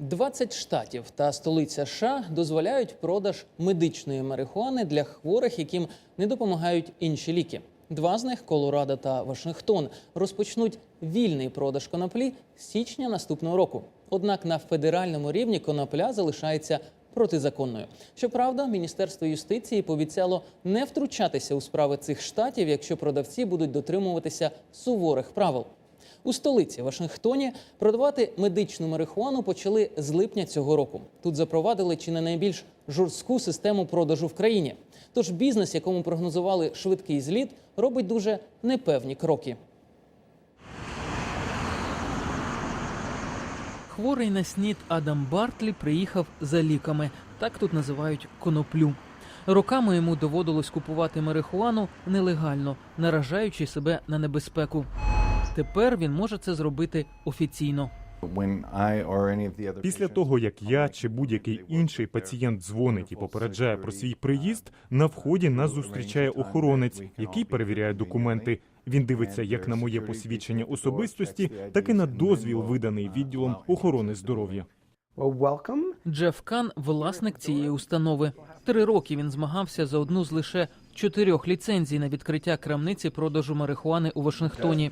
20 штатів та столиця США дозволяють продаж медичної марихуани для хворих, яким не допомагають інші ліки. Два з них Колорадо та Вашингтон розпочнуть вільний продаж коноплі з січня наступного року. Однак на федеральному рівні конопля залишається протизаконною. Щоправда, міністерство юстиції пообіцяло не втручатися у справи цих штатів, якщо продавці будуть дотримуватися суворих правил. У столиці Вашингтоні продавати медичну марихуану почали з липня цього року. Тут запровадили чи не найбільш жорстку систему продажу в країні. Тож бізнес, якому прогнозували швидкий зліт, робить дуже непевні кроки. Хворий на снід Адам Бартлі приїхав за ліками. Так тут називають коноплю. Роками йому доводилось купувати марихуану нелегально, наражаючи себе на небезпеку. Тепер він може це зробити офіційно. Після того, як я чи будь-який інший пацієнт дзвонить і попереджає про свій приїзд, на вході нас зустрічає охоронець, який перевіряє документи. Він дивиться як на моє посвідчення особистості, так і на дозвіл, виданий відділом охорони здоров'я. Джеф Кан власник цієї установи. Три роки він змагався за одну з лише чотирьох ліцензій на відкриття крамниці продажу марихуани у Вашингтоні.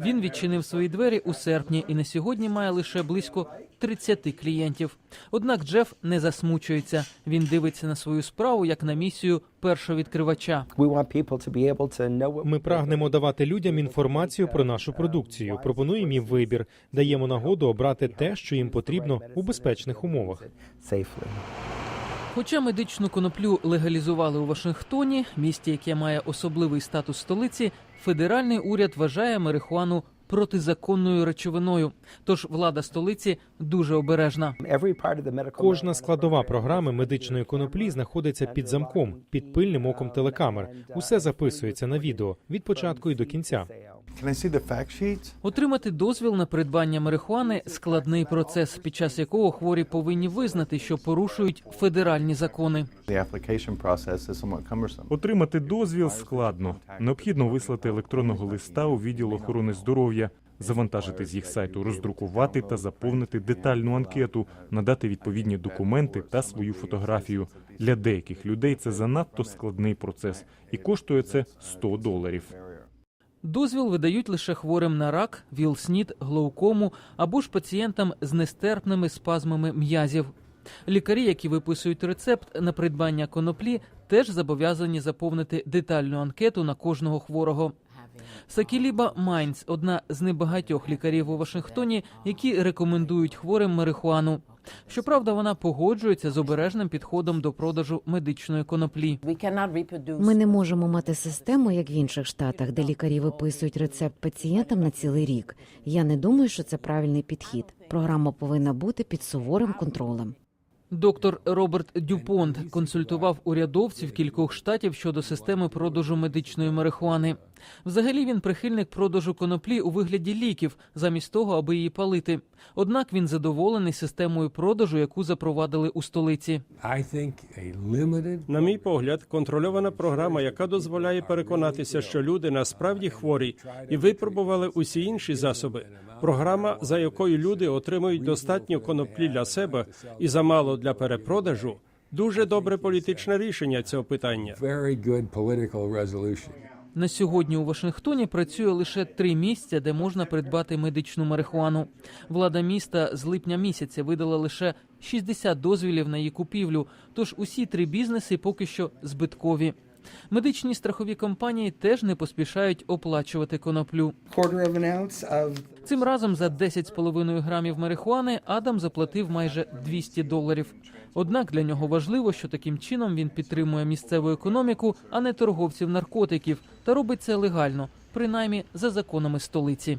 Він відчинив свої двері у серпні і на сьогодні має лише близько 30 клієнтів. Однак Джеф не засмучується. Він дивиться на свою справу як на місію першого відкривача. Ми прагнемо давати людям інформацію про нашу продукцію. Пропонуємо їм вибір, даємо нагоду обрати те, що їм потрібно у безпечних умовах. Хоча медичну коноплю легалізували у Вашингтоні, місті, яке має особливий статус столиці, федеральний уряд вважає марихуану протизаконною речовиною. Тож влада столиці дуже обережна. Кожна складова програми медичної коноплі знаходиться під замком, під пильним оком телекамер. Усе записується на відео від початку і до кінця. Отримати дозвіл на придбання марихуани складний процес, під час якого хворі повинні визнати, що порушують федеральні закони. The application process is somewhat cumbersome. Отримати дозвіл складно. Необхідно вислати електронного листа у відділ охорони здоров'я, завантажити з їх сайту, роздрукувати та заповнити детальну анкету, надати відповідні документи та свою фотографію. Для деяких людей це занадто складний процес, і коштує це 100 доларів. Дозвіл видають лише хворим на рак, вілснід, глоукому або ж пацієнтам з нестерпними спазмами м'язів. Лікарі, які виписують рецепт на придбання коноплі, теж зобов'язані заповнити детальну анкету на кожного хворого. Сакіліба Майнц одна з небагатьох лікарів у Вашингтоні, які рекомендують хворим марихуану. Щоправда, вона погоджується з обережним підходом до продажу медичної коноплі. Ми не можемо мати систему, як в інших штатах, де лікарі виписують рецепт пацієнтам на цілий рік. Я не думаю, що це правильний підхід. Програма повинна бути під суворим контролем. Доктор Роберт Дюпонт консультував урядовців кількох штатів щодо системи продажу медичної марихуани. Взагалі він прихильник продажу коноплі у вигляді ліків, замість того, аби її палити. Однак він задоволений системою продажу, яку запровадили у столиці. На мій погляд, контрольована програма, яка дозволяє переконатися, що люди насправді хворі і випробували усі інші засоби. Програма, за якою люди отримують достатньо коноплі для себе і замало для перепродажу. Дуже добре політичне рішення цього питання. На сьогодні у Вашингтоні працює лише три місця, де можна придбати медичну марихуану. Влада міста з липня місяця видала лише 60 дозвілів на її купівлю. Тож усі три бізнеси поки що збиткові. Медичні страхові компанії теж не поспішають оплачувати коноплю. Цим разом за 10,5 грамів марихуани Адам заплатив майже 200 доларів. Однак для нього важливо, що таким чином він підтримує місцеву економіку, а не торговців наркотиків, та робить це легально, принаймні за законами столиці.